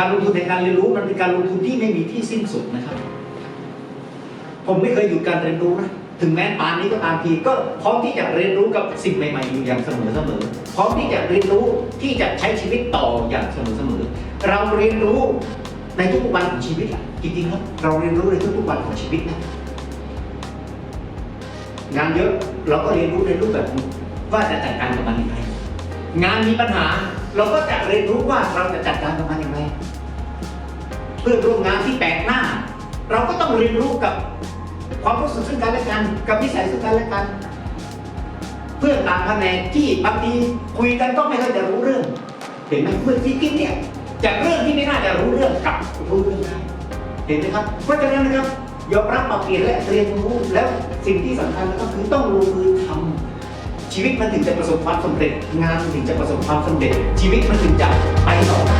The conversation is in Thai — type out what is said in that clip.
การลงทุนในการเรียนรู้มันเป็นการลงทุนที่ไม่มีที่สิ้นสุดนะครับ ผมไม่เคยหยุดการเรียนรู้นะถึงแม้ปานนี้ก็ตามทีก็พร้อมที่จะเรียนรู้กับสิ่งใหม่ๆอยู่อย่างเสมอเสมอพร้อมที่จะเรียนรู้ที่จะใช้ชีวิตต่ออย่างเสมอเสมอเราเรียนรู้ในทุกๆวันของชีวิตอะจริงๆครับเราเรียนรู้ในทุกๆวันของชีวิตนะงานเยอะเราก็เรียนรู้ในรูปแบบว่าจะจัดการกับมันย่างไรงานมีปัญหา เราก็จะเรียนรู้ว่าเราจะจัดการกับมันอย่างไรเพื่อนร่วมงานที่แปลกหน้า เราก็ต้องเรียนรู้กับความรู้สึกซึ่งกันและกันกับนิสัยซึ่งกันและกัน เพื่อนต่างแผนกที่บางทีคุยกันก็ไม่ค่อยจะรู้เรื่อง เห็นไหมเพื่อนที่คิดเนี่ยจากเรื่องที่ไม่น่าจะรู้เรื่องกลับรู้เรื่องได้เห็นไหมครับเพราะฉะนั้นนะครับยอมรับปรับเปลี่ยนและเรียนรู้แล้วสิ่งที่สำคัญก็คือต้องลงมือทำ ชีวิตมันถึงจะประสบความสำเร็จ งานถึงจะประสบความสำเร็จ ชีวิตมันถึงจะไปต่อ